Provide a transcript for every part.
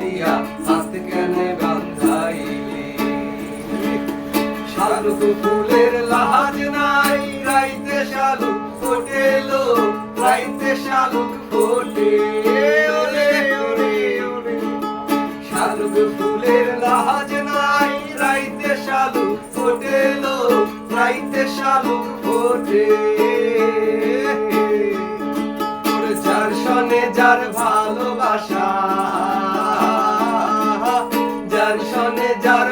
দিয়া কানে ফুলের লাজ নাই, রাইতে শালুক ফোটেলো, রাইতে শালুক ফোটে ওরে ওরে ওরে। ফুলের লাজ নাই, রাইতে ফোটেলো, রাইতে ফোটে যার ভালোবাসা সনে যার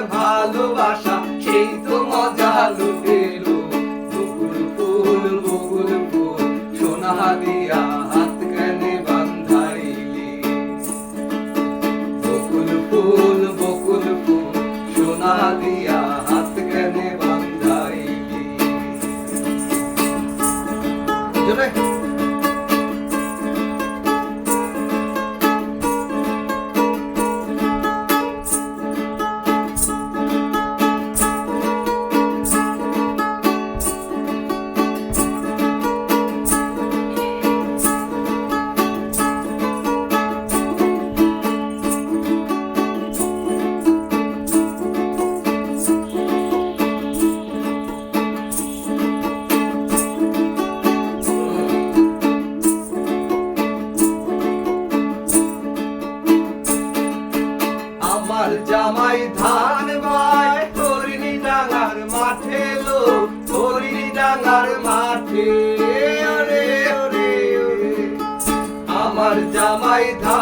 জামাই ধান ভাই হরিণী ডাঙার মাঠে লো হরিণী ডাঙার মাঠে আমার জামাই ধান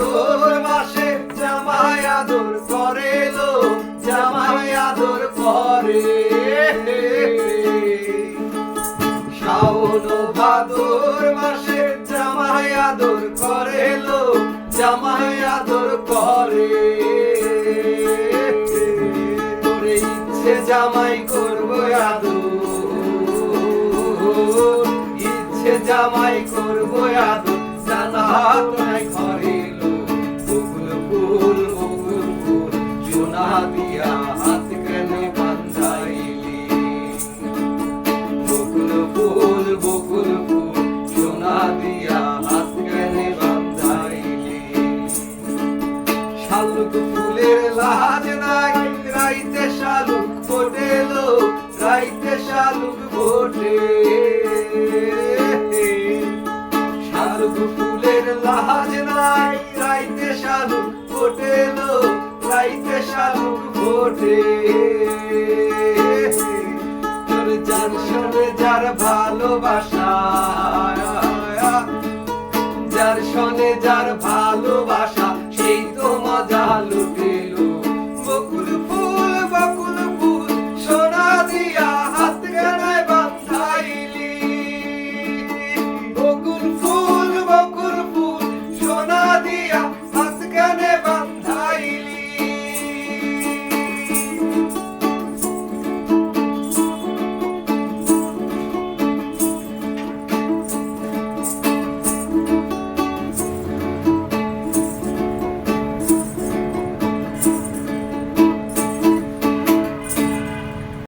ভাদর মাসে জামাই আদর করে লো জামাই আদর করে। শাওন ভাদর মাসে জামাই আদর করে লো জামাই আদর করে। তোরে ইচ্ছে জামাই করব আদর, ইচ্ছে জামাই করব আদর জানা দিয়া হাত কেনে বকুল দিয়া হাত কেনে বান্ধাইলি শালুক ফুলের লাজ নাই, রাইতে শালুক ফোটেলো, রাইতে শালুক ফোটে। শালুক লাজ নাই, রাইতে শালুক ফোটেলো রাইতে শালুক তোর যার যার ভালোবাসা যার শোনে যার ভালোবাসা।